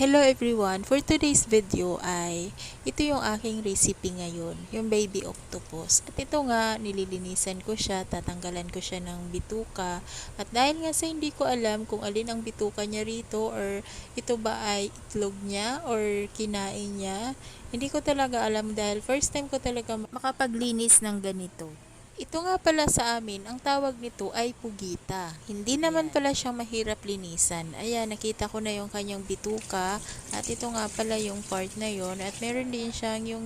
Hello everyone! For today's video ay ito yung aking recipe ngayon, yung baby octopus. At ito nga, nililinisan ko siya, tatanggalan ko siya ng bituka. At dahil nga sa hindi ko alam kung alin ang bituka niya rito or ito ba ay itlog niya or kinain niya, hindi ko talaga alam dahil first time ko talaga makapaglinis ng ganito. Ito nga pala sa amin, ang tawag nito ay pugita. Hindi naman pala siyang mahirap linisan. Ayan, nakita ko na yung kanyang bituka. At ito nga pala yung part na yon At meron din siyang yung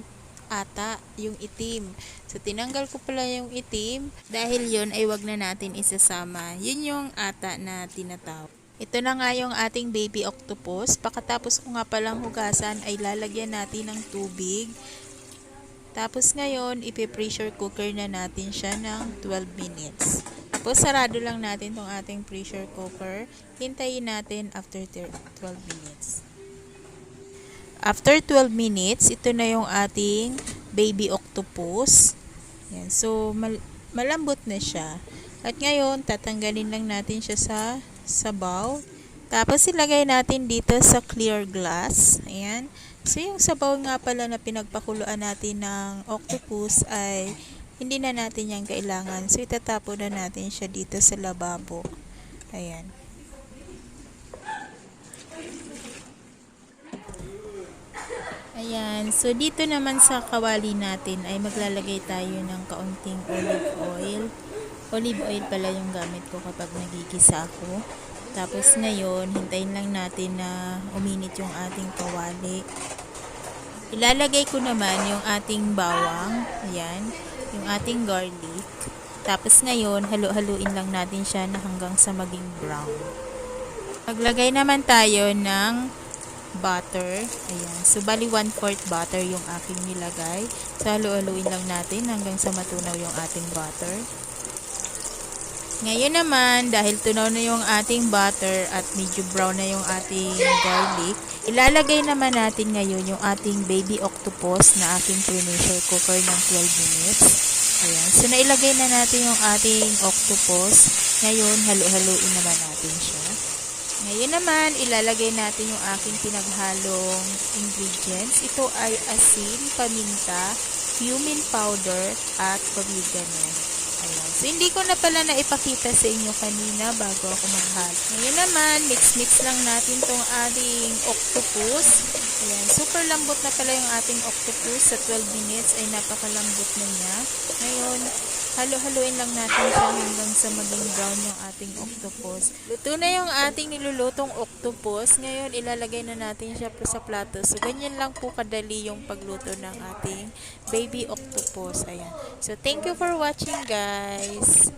ata, yung itim. So, tinanggal ko pala yung itim. Dahil yon ay wag na natin isasama. Yun yung ata na tinatawag. Ito na nga yung ating baby octopus. Pakatapos ko nga palang hugasan ay lalagyan natin ng tubig. Tapos ngayon, ipe-pressure cooker na natin siya ng 12 minutes. Tapos sarado lang natin tong ating pressure cooker. Hintayin natin after 12 minutes. After 12 minutes, ito na yung ating baby octopus. Yan. So, mal malambot na siya. At ngayon, tatanggalin lang natin siya sa sabaw. Tapos, ilagay natin dito sa clear glass. Ayan. So, yung sabaw nga pala na pinagpakuluan natin ng octopus ay hindi na natin yan kailangan. So, itatapon na natin siya dito sa lababo. Ayan. Ayan. So, dito naman sa kawali natin ay maglalagay tayo ng kaunting olive oil. Olive oil pala yung gamit ko kapag nagigisa ako. Tapos ngayon, hintayin lang natin na uminit yung ating kawali. Ilalagay ko naman yung ating bawang. Ayan. Yung ating garlic. Tapos ngayon, halu-haluin lang natin siya na hanggang sa maging brown. Maglagay naman tayo ng butter. Ayan. So, bali 1-4 butter yung aking nilagay. So, halu-haluin lang natin hanggang sa matunaw yung ating butter. Ngayon naman, dahil tunaw na yung ating butter at medyo brown na yung ating garlic, ilalagay naman natin ngayon yung ating baby octopus na aking pressure cooker ng 12 minutes. Ayan. So, nailagay na natin yung ating octopus. Ngayon, halu-haluin naman natin siya. Ngayon naman, ilalagay natin yung aking pinaghalong ingredients. Ito ay asin, paminta, cumin powder, at oregano. So, hindi ko na pala naipakita sa inyo kanina bago ako maghalo. Ngayon naman, mix-mix lang natin tong ating octopus. Ayan. Super lambot na pala yung ating octopus. Sa 12 minutes ay napakalambot na niya. Ngayon, halo-haloin lang natin siya hanggang sa maging brown yung ating octopus. Luto na yung ating nilulutong octopus. Ngayon, ilalagay na natin siya po sa plato. So, ganyan lang po kadali yung pagluto ng ating baby octopus. Ayan. So, thank you for watching, guys.